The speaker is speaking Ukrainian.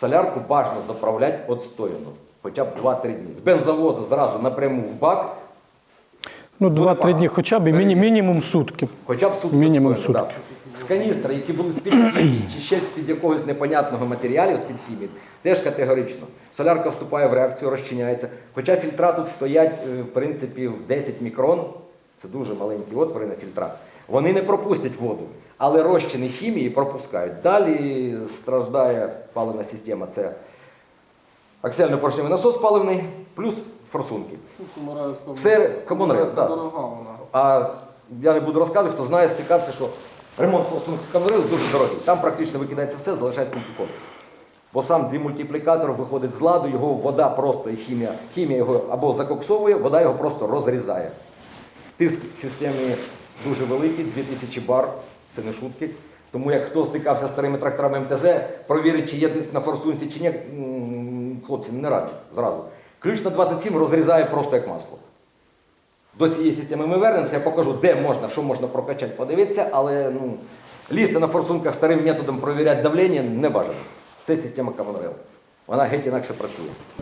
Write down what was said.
Солярку бажано заправляти отстояно, хоча б 2-3 дні. З бензовоза зразу напряму в бак, Ну, 2-3 дні хоча б, і міні, мінімум сутки. хоча б сутки Мінімум відстояно, сутки. да. З каністра, які були з-під хімії, чи ще з-під якогось непонятного матеріалу, з-під хімії, теж категорично. Солярка вступає в реакцію, розчиняється. Хоча фільтра тут стоять, е, в принципі, в 10 мікрон, це дуже маленькі отвори на фільтрах, вони не пропустять воду, але розчини хімії пропускають. Далі страждає паливна система, це аксіально-поршневий насос паливний, плюс форсунки. Це комунрез, так. А я не буду розказувати, хто знає, стикався, що ремонт форсунки конвейеру дуже дорогий. Там практично викидається все, залишається тільки корпус. Бо сам демультиплікатор виходить з ладу, його вода просто і хімія, хімія його або закоксовує, вода його просто розрізає. Тиск в системі дуже великий, 2000 бар, це не шутки. Тому як хто стикався з старими тракторами МТЗ, провірить, чи є тиск на форсунці, чи ні, хлопці, не раджу зразу. Ключ на 27 розрізає просто як масло. До цієї системи ми вернемося, я покажу, де можна, що можна прокачати, подивитися, але ну, лізти на форсунках старим методом провіряти давлення не бажано. Це система Common Вона геть інакше працює.